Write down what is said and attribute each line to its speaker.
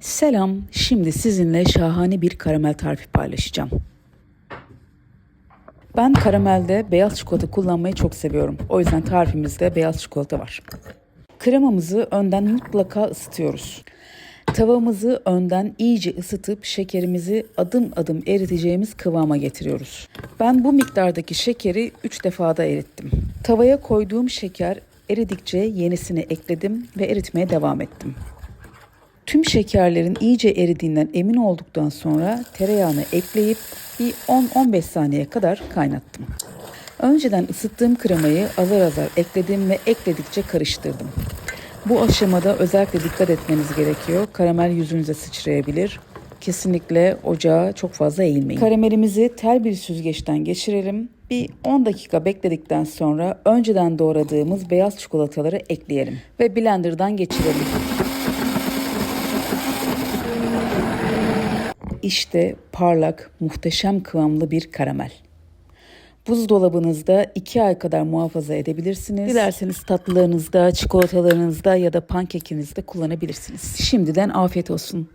Speaker 1: Selam, şimdi sizinle şahane bir karamel tarifi paylaşacağım. Ben karamelde beyaz çikolata kullanmayı çok seviyorum. O yüzden tarifimizde beyaz çikolata var. Kremamızı önden mutlaka ısıtıyoruz. Tavamızı önden iyice ısıtıp şekerimizi adım adım eriteceğimiz kıvama getiriyoruz. Ben bu miktardaki şekeri 3 defada erittim. Tavaya koyduğum şeker eridikçe yenisini ekledim ve eritmeye devam ettim. Tüm şekerlerin iyice eridiğinden emin olduktan sonra tereyağını ekleyip bir 10-15 saniye kadar kaynattım. Önceden ısıttığım kremayı azar azar ekledim ve ekledikçe karıştırdım. Bu aşamada özellikle dikkat etmeniz gerekiyor. Karamel yüzünüze sıçrayabilir. Kesinlikle ocağa çok fazla eğilmeyin. Karamelimizi tel bir süzgeçten geçirelim. Bir 10 dakika bekledikten sonra önceden doğradığımız beyaz çikolataları ekleyelim ve blenderdan geçirelim. İşte parlak, muhteşem kıvamlı bir karamel. Buzdolabınızda 2 ay kadar muhafaza edebilirsiniz. Dilerseniz tatlılarınızda, çikolatalarınızda ya da pankekinizde kullanabilirsiniz. Şimdiden afiyet olsun.